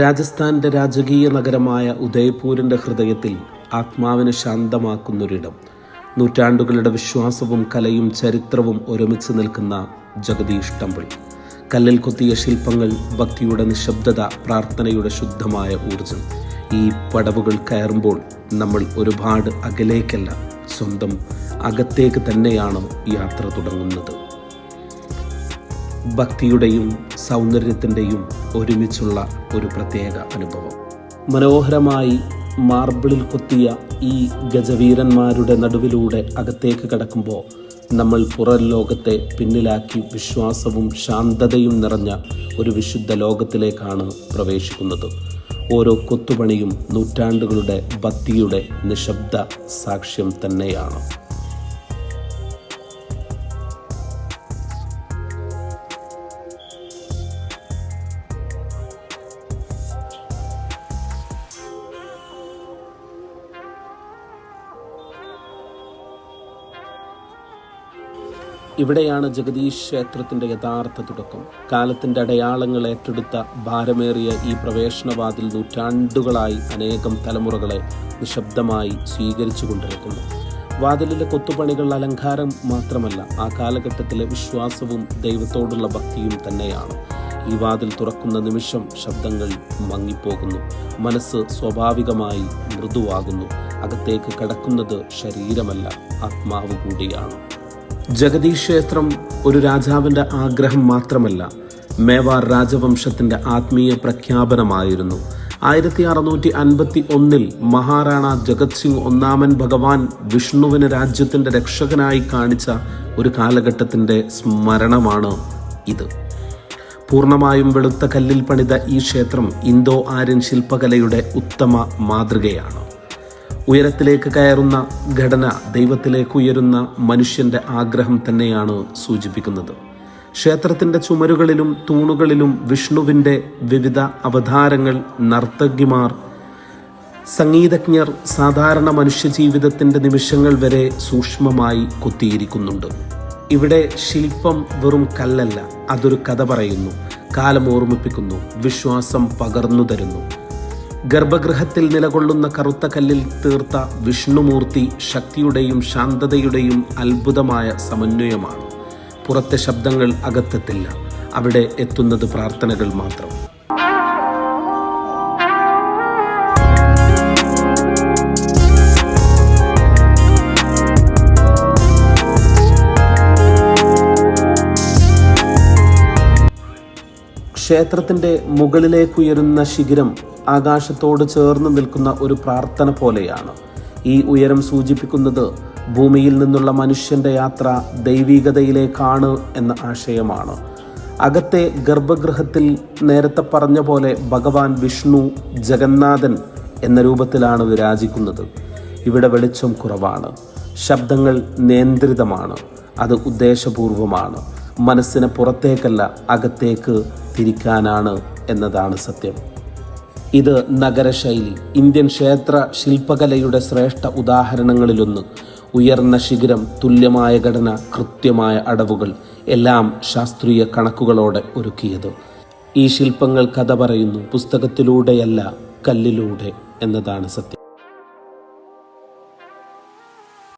രാജസ്ഥാന്റെ രാജകീയ നഗരമായ ഉദയ്പൂരിന്റെ ഹൃദയത്തിൽ ആത്മാവിനെ ശാന്തമാക്കുന്നൊരിടം. നൂറ്റാണ്ടുകളുടെ വിശ്വാസവും കലയും ചരിത്രവും ഒരുമിച്ച് നിൽക്കുന്ന ജഗദീഷ് ടെമ്പിൾ. കല്ലിൽ കൊത്തിയ ശില്പങ്ങൾ ഭക്തിയുടെ നിശബ്ദത പ്രാർത്ഥനയുടെ ശുദ്ധമായ ഊർജം ഈ പടവുകൾ കയറുമ്പോൾ നമ്മൾ ഒരുപാട് അകലേക്കല്ല സ്വന്തം അകത്തേക്ക് തന്നെയാണ് യാത്ര തുടങ്ങുന്നത്. ഭക്തിയുടെയും സൗന്ദര്യത്തിന്റെയും ഒരുമിച്ചുള്ള ഒരു പ്രത്യേക അനുഭവം. മനോഹരമായി മാർബിളിൽ കൊത്തിയ ഈ ഗജവീരന്മാരുടെ നടുവിലൂടെ അകത്തേക്ക് കടക്കുമ്പോൾ നമ്മൾ പുറം ലോകത്തെ പിന്നിലാക്കി വിശ്വാസവും ശാന്തതയും നിറഞ്ഞ ഒരു വിശുദ്ധ ലോകത്തിലേക്കാണ് പ്രവേശിക്കുന്നത്. ഓരോ കൊത്തുപണിയും നൂറ്റാണ്ടുകളുടെ ഭക്തിയുടെ നിശബ്ദ സാക്ഷ്യം തന്നെയാണ്. ഇവിടെയാണ് ജഗദീഷ് ക്ഷേത്രത്തിന്റെ യഥാർത്ഥ തുടക്കം. കാലത്തിന്റെ അടയാളങ്ങൾ ഏറ്റെടുത്ത ഭാരമേറിയ ഈ പ്രവേശനവാതിൽ നൂറ്റാണ്ടുകളായി അനേകം തലമുറകളെ നിശബ്ദമായി സ്വീകരിച്ചു കൊണ്ടിരിക്കുന്നു. വാതിലിലെ കൊത്തുപണികൾ അലങ്കാരം മാത്രമല്ല ആ കാലഘട്ടത്തിലെ വിശ്വാസവും ദൈവത്തോടുള്ള ഭക്തിയും തന്നെയാണ്. ഈ വാതിൽ തുറക്കുന്ന നിമിഷം ശബ്ദങ്ങൾ മങ്ങിപ്പോകുന്നു. മനസ്സ് സ്വാഭാവികമായി മൃദുവാകുന്നു. അകത്തേക്ക് കടക്കുന്നത് ശരീരമല്ല ആത്മാവ് കൂടിയാണ്. ജഗദീഷ് ക്ഷേത്രം ഒരു രാജാവിന്റെ ആഗ്രഹം മാത്രമല്ല മേവാർ രാജവംശത്തിന്റെ ആത്മീയ പ്രഖ്യാപനമായിരുന്നു. ആയിരത്തി അറുന്നൂറ്റി അൻപത്തി ഒന്നിൽ മഹാറാണ ജഗത് സിംഗ് ഒന്നാമൻ ഭഗവാൻ വിഷ്ണുവിന് രാജ്യത്തിന്റെ രക്ഷകനായി കാണിച്ച ഒരു കാലഘട്ടത്തിന്റെ സ്മരണമാണ് ഇത്. പൂർണമായും വെളുത്ത കല്ലിൽ പണിത ഈ ക്ഷേത്രം ഇന്തോ ആര്യൻ ശില്പകലയുടെ ഉത്തമ മാതൃകയാണ്. ഉയരത്തിലേക്ക് കയറുന്ന ഘടന ദൈവത്തിലേക്ക് ഉയരുന്ന മനുഷ്യന്റെ ആഗ്രഹം തന്നെയാണ് സൂചിപ്പിക്കുന്നത്. ക്ഷേത്രത്തിന്റെ ചുമരുകളിലും തൂണുകളിലും വിഷ്ണുവിന്റെ വിവിധ അവതാരങ്ങൾ നർത്തകിമാർ സംഗീതജ്ഞർ സാധാരണ മനുഷ്യജീവിതത്തിന്റെ നിമിഷങ്ങൾ വരെ സൂക്ഷ്മമായി കൊത്തിയിരിക്കുന്നുണ്ട്. ഇവിടെ ശില്പം വെറും കല്ലല്ല അതൊരു കഥ പറയുന്നു കാലം ഓർമ്മിപ്പിക്കുന്നു വിശ്വാസം പകർന്നു തരുന്നു. ഗർഭഗൃഹത്തിൽ നിലകൊള്ളുന്ന കറുത്ത കല്ലിൽ തീർത്ത വിഷ്ണുമൂർത്തി ശക്തിയുടെയും ശാന്തതയുടെയും അത്ഭുതമായ സമന്വയമാണ്. പുറത്തെ ശബ്ദങ്ങൾ അകത്തെത്തില്ല. അവിടെ എത്തുന്നത് പ്രാർത്ഥനകൾ മാത്രം. ക്ഷേത്രത്തിന്റെ മുകളിലേക്കുയരുന്ന ശിഖിരം ആകാശത്തോട് ചേർന്ന് നിൽക്കുന്ന ഒരു പ്രാർത്ഥന പോലെയാണ്. ഈ ഉയരം സൂചിപ്പിക്കുന്നത് ഭൂമിയിൽ നിന്നുള്ള മനുഷ്യന്റെ യാത്ര ദൈവികതയിലേക്കാണ് എന്ന ആശയമാണ്. അകത്തെ ഗർഭഗൃഹത്തിൽ നേരത്തെ പറഞ്ഞ പോലെ ഭഗവാൻ വിഷ്ണു ജഗന്നാഥൻ എന്ന രൂപത്തിലാണ് വിരാജിക്കുന്നത്. ഇവിടെ വെളിച്ചം കുറവാണ്. ശബ്ദങ്ങൾ നിയന്ത്രിതമാണ്. അത് ഉദ്ദേശപൂർവമാണ്. മനസ്സിനെ പുറത്തേക്കല്ല അകത്തേക്ക് തിരിക്കാനാണ് എന്നതാണ് സത്യം. ഇത് നഗരശൈലി ഇന്ത്യൻ ക്ഷേത്ര ശില്പകലയുടെ ശ്രേഷ്ഠ ഉദാഹരണങ്ങളിലൊന്ന്. ഉയർന്ന ശിഖരം തുല്യമായ ഘടന കൃത്യമായ അടവുകൾ എല്ലാം ശാസ്ത്രീയ കണക്കുകളോടെ ഒരുക്കിയത്. ഈ ശില്പങ്ങൾ കഥ പറയുന്നു പുസ്തകത്തിലൂടെയല്ല കല്ലിലൂടെ എന്നതാണ് സത്യം.